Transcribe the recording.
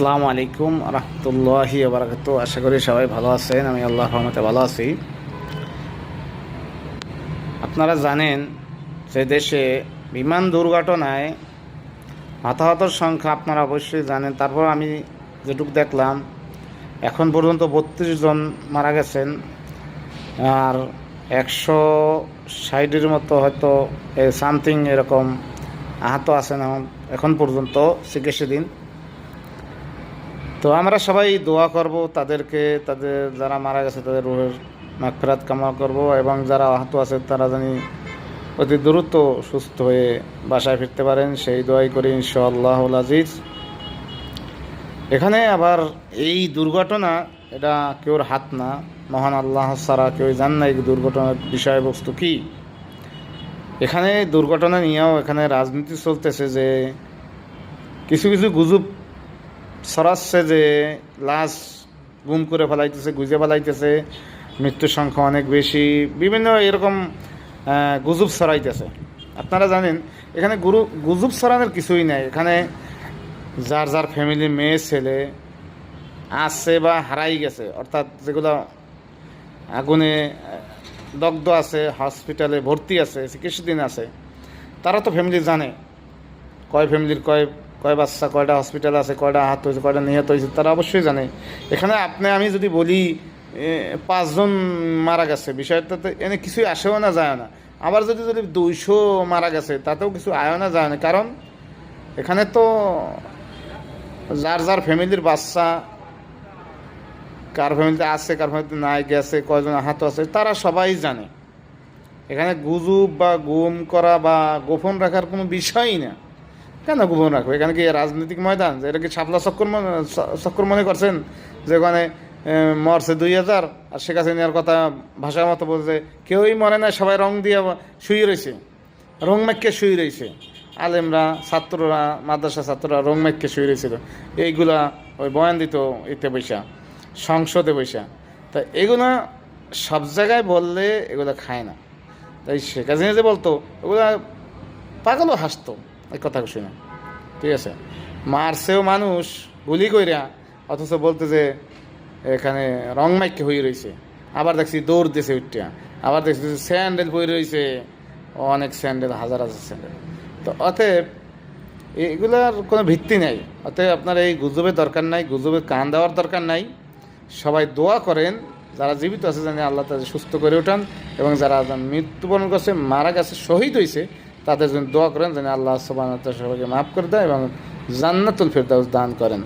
আসসালামু আলাইকুম রহমতুল্লাহি বারাকাত আশা করি সবাই ভালো আছেন, আমি আল্লাহ রহমতে ভালো আছি। আপনারা জানেন যে দেশে বিমান দুর্ঘটনায় হতাহতর সংখ্যা আপনারা অবশ্যই জানেন। তারপর আমি যেটুকু দেখলাম, এখন পর্যন্ত বত্রিশ জন মারা গেছেন, আর একশো ষাটের মতো হয়তো সামথিং এরকম আহত আছেন এখন পর্যন্ত চিকিৎসাধীন। তো আমরা সবাই দোয়া করব তাদেরকে, তাদের যারা মারা গেছে, তাদের রুহের মাগফিরাত কামনা করব এবং যারা আহত আছে, তারা জানি অতি দ্রুত সুস্থ হয়ে বাসায় ফিরতে পারেন। সেই দোয়াই করি ইনশাআল্লাহ আজিজ। এখানে আবার এই দুর্ঘটনা, এটা কেউর হাত না। মহান আল্লাহ সারা কেউ জান না এই দুর্ঘটনার বিষয়বস্তু কি। এখানে দুর্ঘটনা নিয়েও এখানে রাজনীতি চলতেছে যে কিছু কিছু গুজব ছড়াচ্ছে যে লাশ গুম করে ফেলাইতেছে, গুজে ফেলাইতেছে, মৃত্যুর সংখ্যা অনেক বেশি, বিভিন্ন এরকম গুজব ছড়াইতেছে। আপনারা জানেন, এখানে গুরু, গুজব ছড়ানোর কিছুই নাই। এখানে যার যার ফ্যামিলি মেয়ে, ছেলে আছে বা হারাই গেছে, অর্থাৎ যেগুলো আগুনে দগ্ধ আছে হসপিটালে ভর্তি আছে, চিকিৎসাধীন আছে, তারা তো ফ্যামিলি জানে। কয় ফ্যামিলির কয় কয় বাচ্চা, কয়টা হসপিটাল আছে, কয়টা আহত হয়েছে, কয়টা নিহত হয়েছে, তারা অবশ্যই জানে। এখানে আপনি, আমি যদি বলি পাঁচজন মারা গেছে, বিষয়টা তো এনে কিছুই আসেও না, যায় না। আবার যদি যদি দুইশো মারা গেছে, তাতেও কিছু আয়ও না, যায় না। কারণ, এখানে তো যার যার ফ্যামিলির বাচ্চা, কার ফ্যামিলিতে আছে, কার ফ্যামিলিতে নাই, গেছে, কয়জন আহত আছে, তারা সবাই জানে। এখানে গুজব বা গুম করা বা গোপন রাখার কোনো বিষয়ই না। কেন গোপন রাখবে? এখানে কি রাজনৈতিক ময়দান? এটা কি ছাপলা চক্কর মনে চক্কর মনে করছেন? যে ওখানে মরছে দুই হাজার, আর শেখ হাসিনার কথা ভাষা মতো বলছে, কেউই মরে না সবাই রং দিয়ে শুয়ে রয়েছে। রং মাইকে শুয়ে রয়েছে। আলেমরা, ছাত্ররা মাদ্রাসা ছাত্ররা রং মাইকে শুয়ে রয়েছিল। এইগুলা ওই বয়ান দিত এতে বৈশা, সংসদে বৈশা। তা এগুলা সব জায়গায় বললে এগুলো খায় না। তাই শেখ হাসিনা যে বলতো ওগুলা পাগলও হাসতো। এই কথা শুনে ঠিক আছে? মারছেও মানুষ গুলি কইরা, অথচ বলতে যে এখানে রং মাইকে হয়ে রয়েছে আবার দেখছি দৌড় দিয়েছে উঠিয়া আবার দেখছি স্যান্ডেল পরে রয়েছে অনেক স্যান্ডেল, হাজার হাজার স্যান্ডেল। তো অতএব এগুলার কোনো ভিত্তি নাই। অতএব আপনার এই গুজবের দরকার নাই, গুজবের কান দেওয়ার দরকার নাই। সবাই দোয়া করেন, যারা জীবিত আছে জানি আল্লাহ তাদের সুস্থ করে ওঠান এবং যারা মৃত্যুবরণ করছে, মারা গেছে, শহীদ হয়েছে তাদের জন্য দোয়া করেন, যেন আল্লাহ সবান সবাইকে মাফ করে দেয় এবং জান্নাতুল ফেরদাউস দান করেন।